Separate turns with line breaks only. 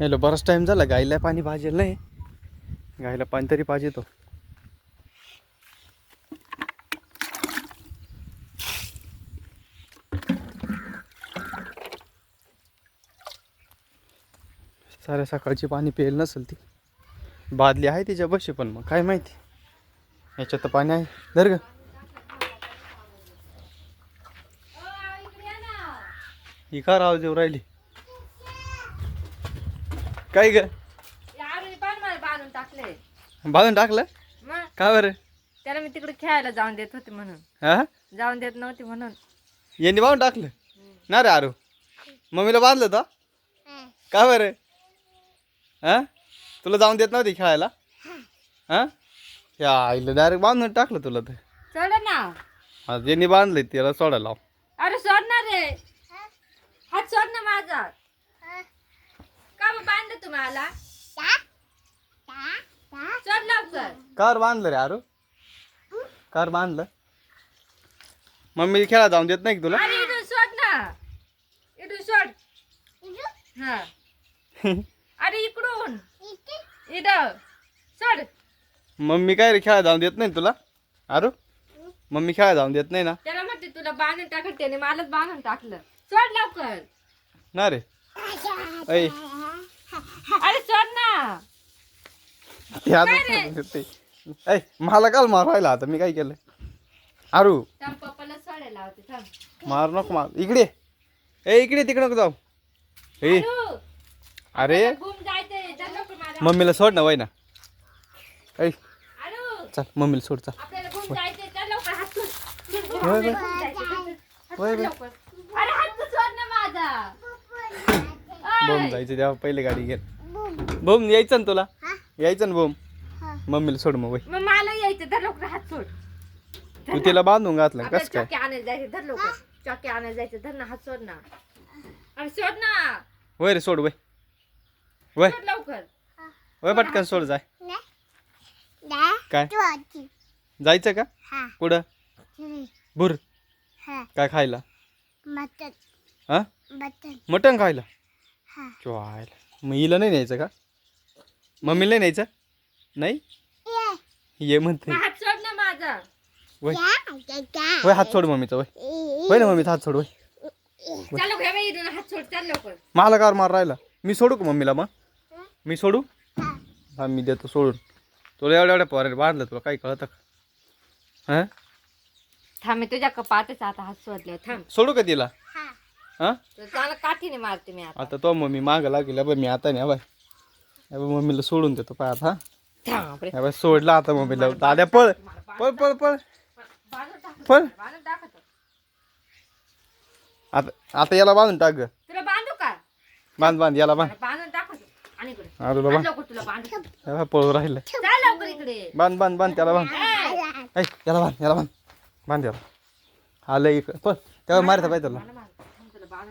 Hello बराच time झाला. गाईला पाणी पाहिजे नाही. गाईला पाणी तरी पाहिजे तो साऱ्या सकाळची पाणी पेल नसेल ती. बादली आहे तिच्या बशी पण मग काय माहिती. याच्यात तर पाणी आहे. धर ग. ही का राव जेव राहिली? काय ग?
बांधून टाकले.
बांधून टाकलं? का बरं?
त्याला मी तिकडे खेळायला जाऊन देत होते म्हणून.
हा?
जाऊन देत नव्हती म्हणून.
यांनी बांधून टाकलं? ना रे आरू. मम्मीला बांधलं तर का बरं? हा? तुला जाऊन देत नव्हती खेळायला? हा? या आईला डायरेक्ट बांधून टाकलं तुला तर.
चढ ना.
यांनी बांधलंय त्याला सोडायला
अरे सोड ना रे. हात सोड ना माझा. मग बांधलं तुम्हाला. सोड लवकर.
कार बांधलं रे आरू. कार बांधलं. मम्मी खेळा जाऊन देत नाही का तुला?
अरे इथून सोड ना. इथून सोड. हा. अरे इकडून. इथं. सोड.
मम्मी काय रे खेळा जाऊन देत नाही तुला? आरू? मम्मी खेळा जाऊन देत नाही ना?
त्याला म्हणते तुला बांधून टाकत त्याने मलाच बांधून टाकलं. सोड लवकर.
ना रे. ऐ.
अरे सोड ना.
ते मला काल मार राहिला आता मी काय केलं? आरू.
थांब पप्पाला सोडायला होते थांब.
मार नको मार. इकडे. ए इकडे तिकडे नको जाऊ. ए.
अरू,
अरे
घुम जायचंय चल लवकर माझ्या
मम्मीला सोड ना वय ना ऐ चल मम्मीला सोड चल.
आपल्याला घुम जायचंय चल लवकर हात सोड
होय, होय.
घुम जायचंय, चल, चल. हात
होय,
सोड
होय.
लवकर. अरे हात तर सोड ना माझा
बोम. जायचं तेव्हा पहिले गाडी घे. बोम यायचं ना तुला? यायचं ना बोम मम्मीला सोड मग वय.
मग मला यायचं धर लवकर हात सोड.
तू तिला बांधून घातलं कस काय?
चॉकी आणायला जायचं धर लवकर. चॉकी आणायला जायचं धर ना हात सोड ना. अरे सोड ना.
वय रे सोड वय. वय.
सोड लवकर.
वय पटकन सोड जाय. काय? जायचं का? कुठं? भूर. काय खायला? हा? मटण खायला? चवायला मग हिला नाही न्यायचं का? मम्मीला नाही न्यायचं? नाही? ये म्हणते.
मग हात सोड ना माझा.
वय. वय हात सोड मम्मीचा वय. वय ना मम्मीचा हात सोड वय.
चल लवकर बाई, इथून हात सोड चल लवकर.
मला कार मार राहिला. मी सोडू का मम्मीला मग? मी सोडू? हा मी देतो सोडून. तुला एवढ्या एवढ्या पोराने बांधलं तुला काही कळतं का? हां
थांब मी तुझ्या कपातच आता हात सोडले थांब.
सोडू का तिला? हां?
त्याला काठीने मारते मी आता.
आता तो मम्मी मागं लागेल. बाय मी आता नाही बाय बाय मम्मीला सोडून देतो पाय आता
थांब रे.
बाय सोडला आता मम्मीला. दाद्या पळ. पळ पळ पळ.
टाक
पळ.
टाकतो
आता आता याला बांधून टाक ग.
तुला बांधू का?
बांध बांध याला बांध.
बांधून टाकतो आणि इकडे.
तुला
आण
बांध.
लवकर तुला बांधू.
बाय पळू राहिलं.
चल लवकर इकडे.
बांध बांध बांध त्याला बांध. ऐ याला बांध याला बांध. बांध याला. आलं इकडं. पळ. तेव्हा मारता पाहिजे
मार.